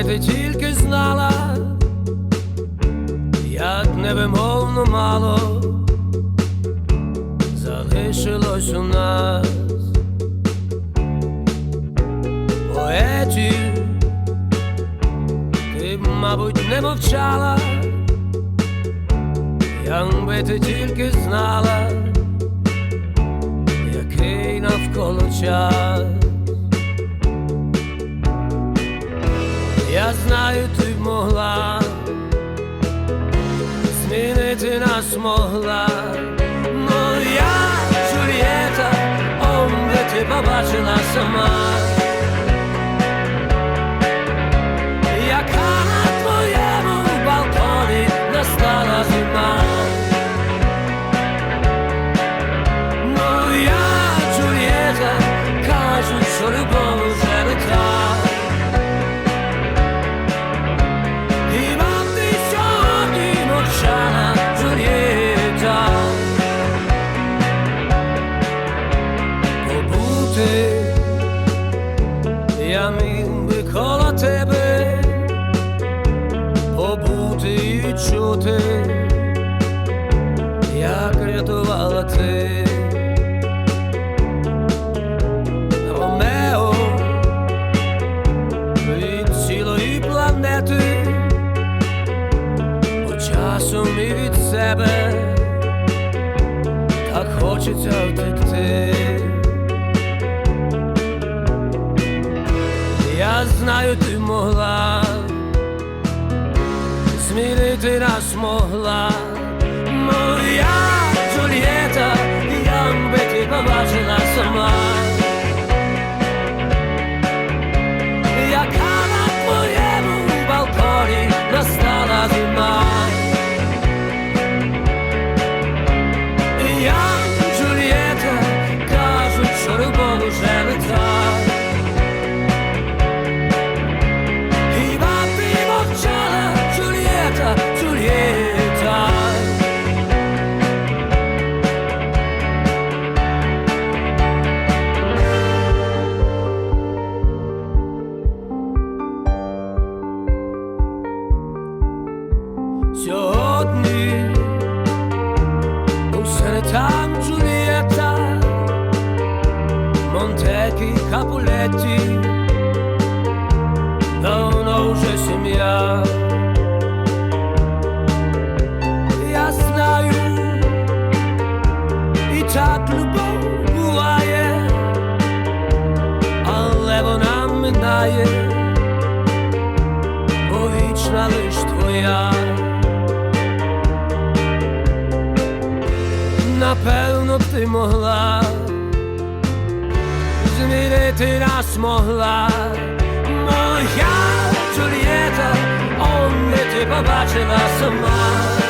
Якби ти тільки знала, як невимовно мало залишилось у нас поетів, ти б, мабуть, не мовчала, якби ти тільки знала, який навколо час. Знаю, ти б могла змінити нас могла. Моя Джульєта, о, де ти побачила сама. Я би коло тебе Побути і чути, як рятувала ти Ромео від цілої планети Бо часом і від себе так хочеться втекти. Я знаю, ти могла змінити нас могла. Монтеки, Капулетті Давно вже сім'я Я знаю І так любов буває Але вона минає Бо вічна лиш твоя Напевно, б ти могла змінити нас могла, моя Джульєта, он не ти побачила сама.